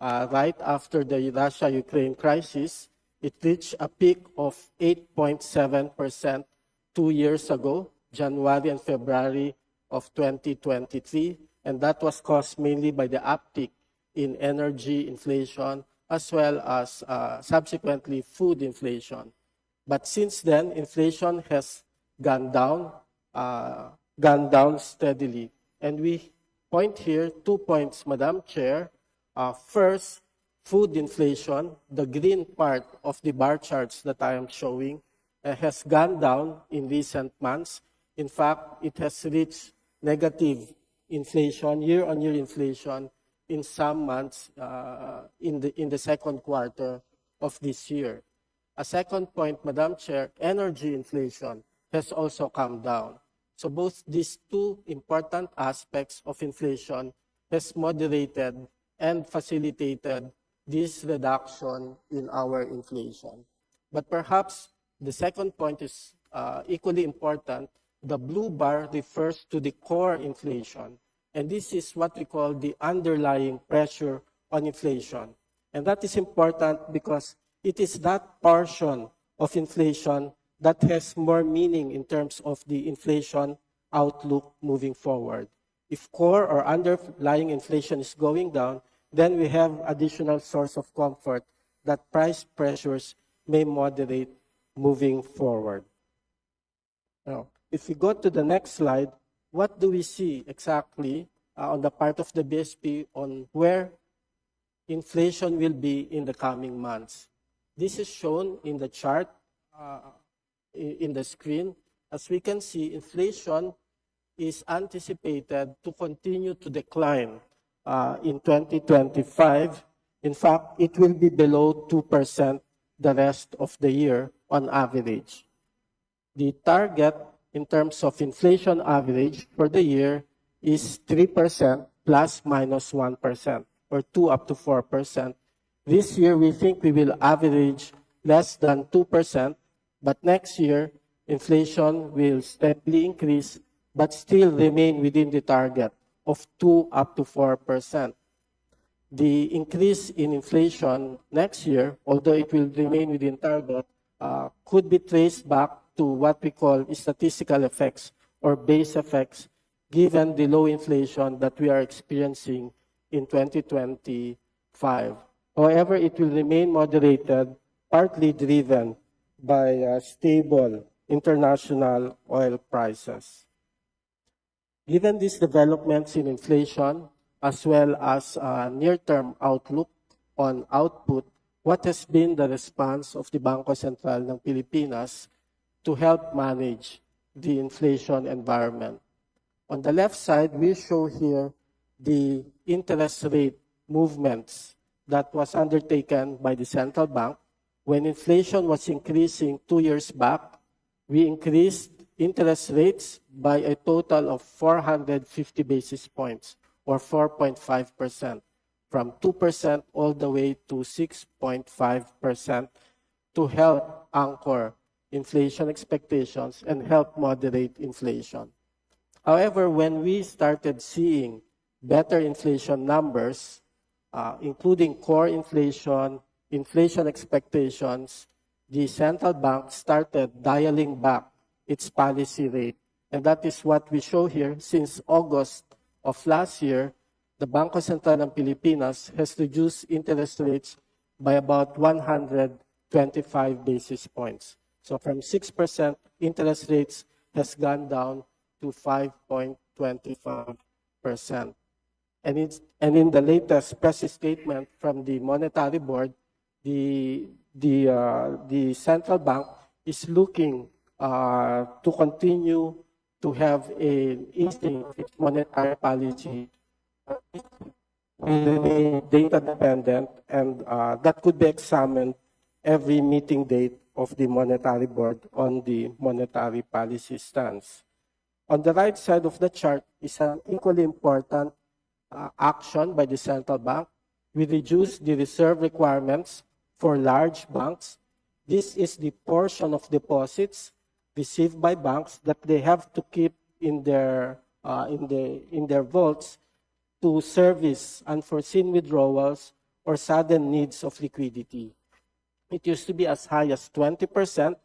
uh, right after the Russia-Ukraine crisis. It reached a peak of 8.7% two years ago, January and February of 2023, and that was caused mainly by the uptick in energy inflation as well as uh, subsequently food inflation. But since then, inflation has gone down, uh, gone down steadily. And we point here two points, Madam Chair. Uh, first, food inflation, the green part of the bar charts that I am showing, uh, has gone down in recent months. In fact, it has reached negative inflation, year-on-year inflation, in some months uh, in, the, in the second quarter of this year. A second point, Madam Chair, energy inflation has also come down. So both these two important aspects of inflation has moderated and facilitated this reduction in our inflation. But perhaps the second point is uh, equally important. The blue bar refers to the core inflation. And this is what we call the underlying pressure on inflation. And that is important because it is that portion of inflation that has more meaning in terms of the inflation outlook moving forward. If core or underlying inflation is going down, then we have additional source of comfort that price pressures may moderate moving forward. Now, if we go to the next slide, what do we see exactly uh, on the part of the BSP on where inflation will be in the coming months? This is shown in the chart uh, in the screen. As we can see, inflation is anticipated to continue to decline uh, in 2025. In fact, it will be below 2% the rest of the year on average. The target in terms of inflation average for the year is 3% plus minus 1, or 2 up to 4%. This year, we think we will average less than 2%, but next year, inflation will steadily increase, but still remain within the target of 2 up to 4%. The increase in inflation next year, although it will remain within target, uh, could be traced back to what we call statistical effects or base effects, given the low inflation that we are experiencing in 2025. However, it will remain moderated, partly driven by uh, stable international oil prices. Given these developments in inflation, as well as a near-term outlook on output, what has been the response of the Bangko Sentral ng Pilipinas to help manage the inflation environment? On the left side, we show here the interest rate movements that was undertaken by the central bank. When inflation was increasing two years back, we increased interest rates by a total of 450 basis points or 4.5% from 2% all the way to 6.5% to help anchor inflation expectations and help moderate inflation. However, when we started seeing better inflation numbers, uh, including core inflation, inflation expectations, the central bank started dialing back its policy rate. And that is what we show here. Since August of last year, the Bangko Sentral ng Pilipinas has reduced interest rates by about 125 basis points. So from 6%, interest rates has gone down to 5.25%. And, it's, and in the latest press statement from the Monetary Board, the, the, uh, the central bank is looking uh, to continue to have a easing its monetary policy data dependent and uh, that could be examined every meeting date of the monetary board on the monetary policy stance. On the right side of the chart is an equally important uh, action by the central bank. We reduce the reserve requirements for large banks. This is the portion of deposits received by banks that they have to keep in their uh, in the in their vaults to service unforeseen withdrawals or sudden needs of liquidity. It used to be as high as 20%,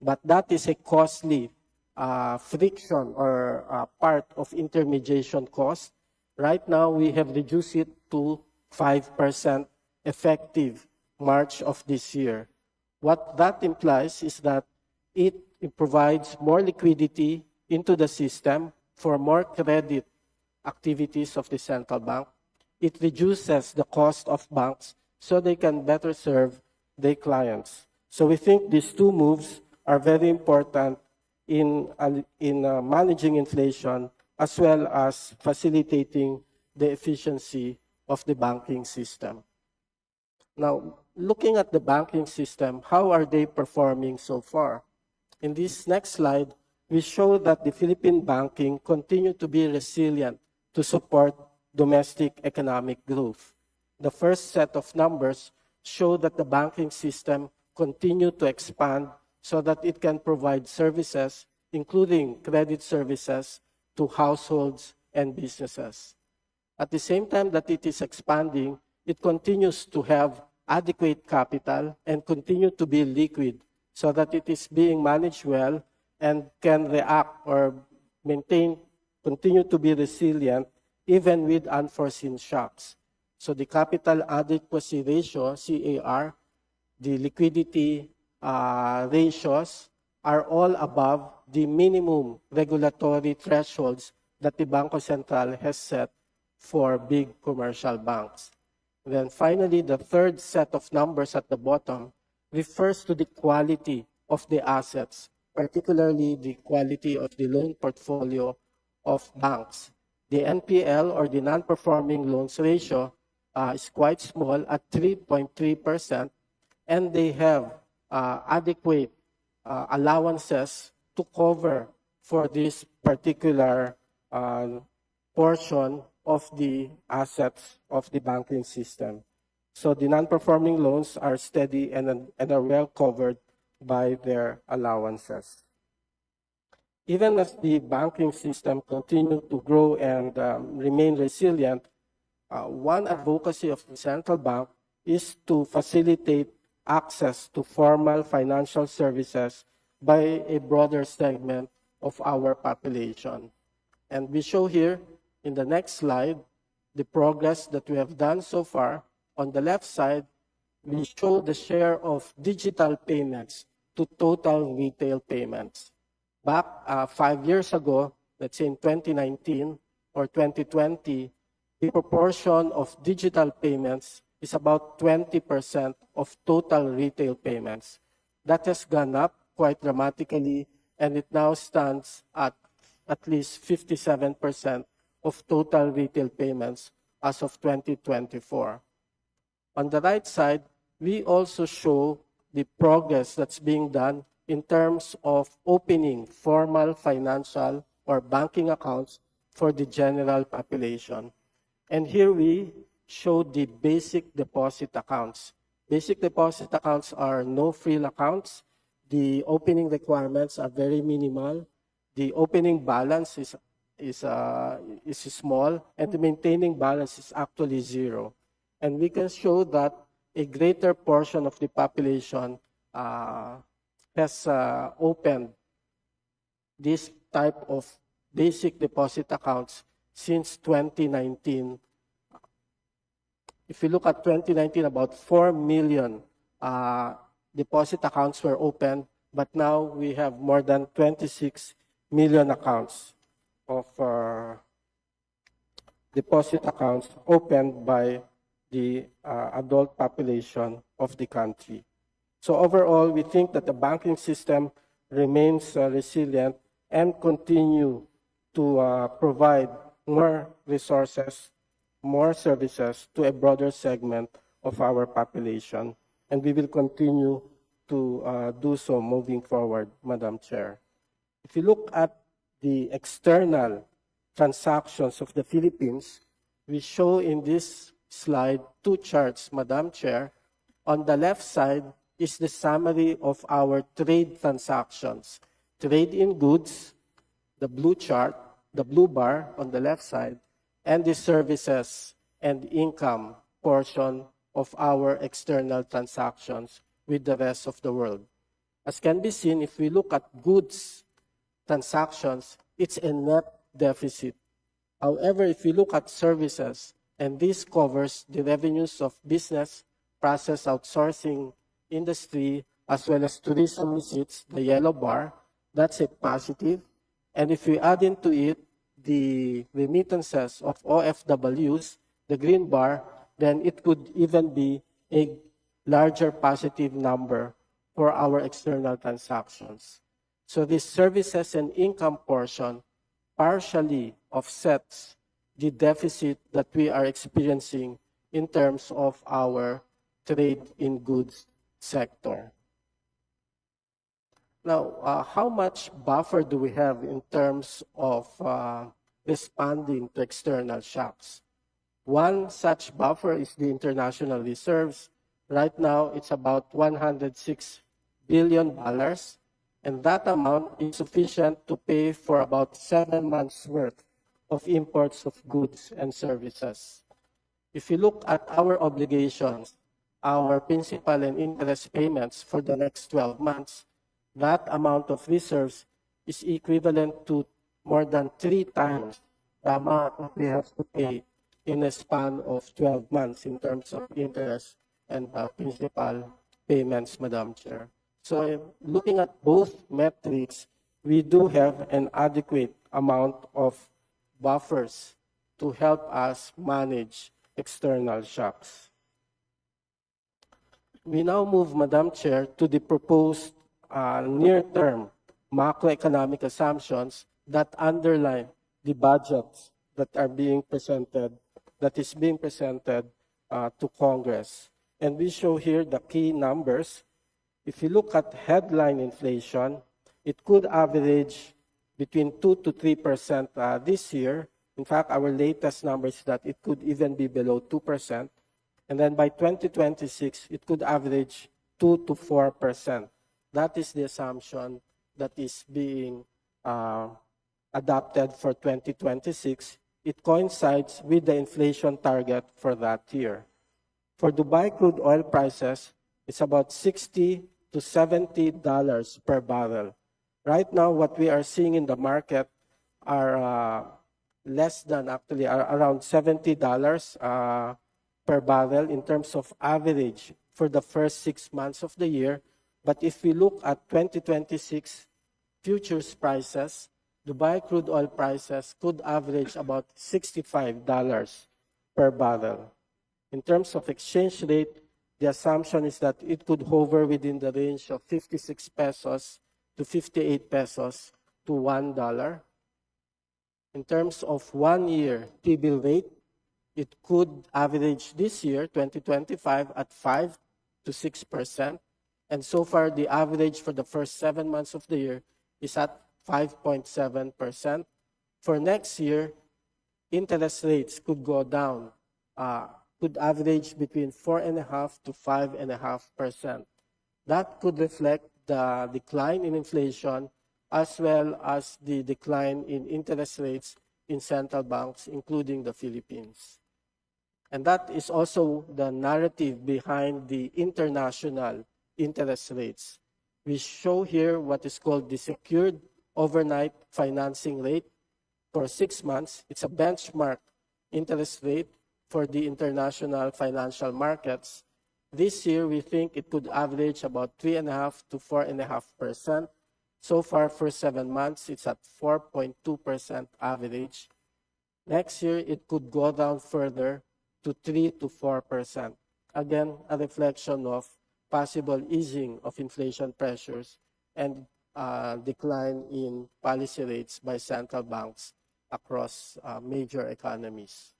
but that is a costly uh, friction or uh, part of intermediation cost. Right now, we have reduced it to 5% effective March of this year. What that implies is that it, it provides more liquidity into the system for more credit activities of the central bank. It reduces the cost of banks so they can better serve their clients. So we think these two moves are very important in, uh, in uh, managing inflation as well as facilitating the efficiency of the banking system. Now, looking at the banking system, how are they performing so far? In this next slide, we show that the Philippine banking continue to be resilient to support domestic economic growth. The first set of numbers show that the banking system continue to expand so that it can provide services, including credit services, to households and businesses. At the same time that it is expanding, it continues to have adequate capital and continue to be liquid so that it is being managed well and can react or maintain, continue to be resilient even with unforeseen shocks. So the capital adequacy ratio, CAR, the liquidity uh, ratios are all above the minimum regulatory thresholds that the Banco Central has set for big commercial banks. Then finally, the third set of numbers at the bottom refers to the quality of the assets, particularly the quality of the loan portfolio of banks. The NPL or the non-performing loans ratio uh, is quite small at 3.3%, and they have uh, adequate uh, allowances to cover for this particular uh, portion of the assets of the banking system. So the non-performing loans are steady and, and are well covered by their allowances. Even as the banking system continue to grow and um, remain resilient, uh, one advocacy of the central bank is to facilitate access to formal financial services by a broader segment of our population. And we show here in the next slide the progress that we have done so far. On the left side, we show the share of digital payments to total retail payments. Back uh, five years ago, let's say in 2019 or 2020, the proportion of digital payments is about 20% of total retail payments. That has gone up quite dramatically, and it now stands at at least 57% of total retail payments as of 2024. On the right side, we also show the progress that's being done in terms of opening formal financial or banking accounts for the general population. And here we show the basic deposit accounts. Basic deposit accounts are no frill accounts. The opening requirements are very minimal. The opening balance is is, uh, is small and the maintaining balance is actually zero. And we can show that a greater portion of the population uh, has uh, opened this type of basic deposit accounts since 2019. If you look at 2019, about 4 million uh, deposit accounts were opened, but now we have more than 26 million accounts of uh, deposit accounts opened by the uh, adult population of the country. So overall, we think that the banking system remains uh, resilient and continue to uh, provide more resources, more services to a broader segment of our population. And we will continue to uh, do so moving forward, Madam Chair. If you look at the external transactions of the Philippines, we show in this slide two charts, Madam Chair. On the left side is the summary of our trade transactions. Trade in goods, the blue chart, the blue bar on the left side, and the services and income portion of our external transactions with the rest of the world. As can be seen, if we look at goods transactions, it's a net deficit. However, if we look at services, and this covers the revenues of business, process outsourcing industry, as well as tourism receipts, the yellow bar, that's a positive. And if we add into it the remittances of OFWs, the green bar, then it could even be a larger positive number for our external transactions. So this services and income portion partially offsets the deficit that we are experiencing in terms of our trade in goods sector. Now, uh, how much buffer do we have in terms of uh, responding to external shocks? One such buffer is the international reserves. Right now, it's about 106 billion dollars, and that amount is sufficient to pay for about seven months' worth of imports of goods and services. If you look at our obligations, our principal and interest payments for the next 12 months, that amount of reserves is equivalent to more than three times the amount that we have to pay in a span of 12 months in terms of interest and uh, principal payments, Madam Chair. So looking at both metrics, we do have an adequate amount of buffers to help us manage external shocks. We now move, Madam Chair, to the proposed uh, near-term macroeconomic assumptions that underline the budgets that are being presented, that is being presented uh, to Congress. And we show here the key numbers. If you look at headline inflation, it could average between 2 to 3 percent uh, this year. In fact, our latest number is that it could even be below 2 percent. And then by 2026, it could average 2 to 4 percent. That is the assumption that is being uh, adopted for 2026. It coincides with the inflation target for that year. For Dubai crude oil prices, it's about 60 to 70 dollars per barrel. Right now, what we are seeing in the market are uh, less than actually around 70 dollars uh, per barrel in terms of average for the first six months of the year. But if we look at 2026 futures prices, Dubai crude oil prices could average about $65 per barrel. In terms of exchange rate, the assumption is that it could hover within the range of 56 pesos to 58 pesos to $1. In terms of one year T-bill rate, it could average this year, 2025, at 5 to 6 percent. And so far, the average for the first seven months of the year is at 5.7 percent. For next year, interest rates could go down, uh, could average between 4.5 to 5.5 percent. That could reflect the decline in inflation as well as the decline in interest rates in central banks, including the Philippines. And that is also the narrative behind the international interest rates. We show here what is called the secured overnight financing rate for six months. It's a benchmark interest rate for the international financial markets. This year, we think it could average about 3.5 to 4.5 percent. So far, for seven months, it's at 4.2 percent average. Next year, it could go down further to 3 to 4 percent. Again, a reflection of possible easing of inflation pressures and uh, decline in policy rates by central banks across uh, major economies.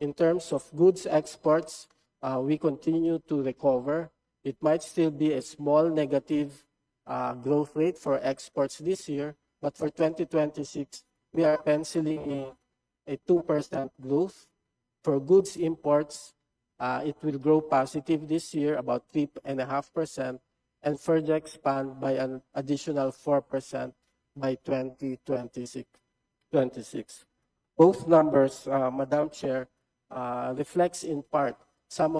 In terms of goods exports, uh, we continue to recover. It might still be a small negative uh, growth rate for exports this year, but for 2026, we are penciling in a 2% growth. For goods imports, uh, it will grow positive this year, about 3.5%, and further expand by an additional 4% by 2026. 26. Both numbers, Madam Chair, reflects in part some of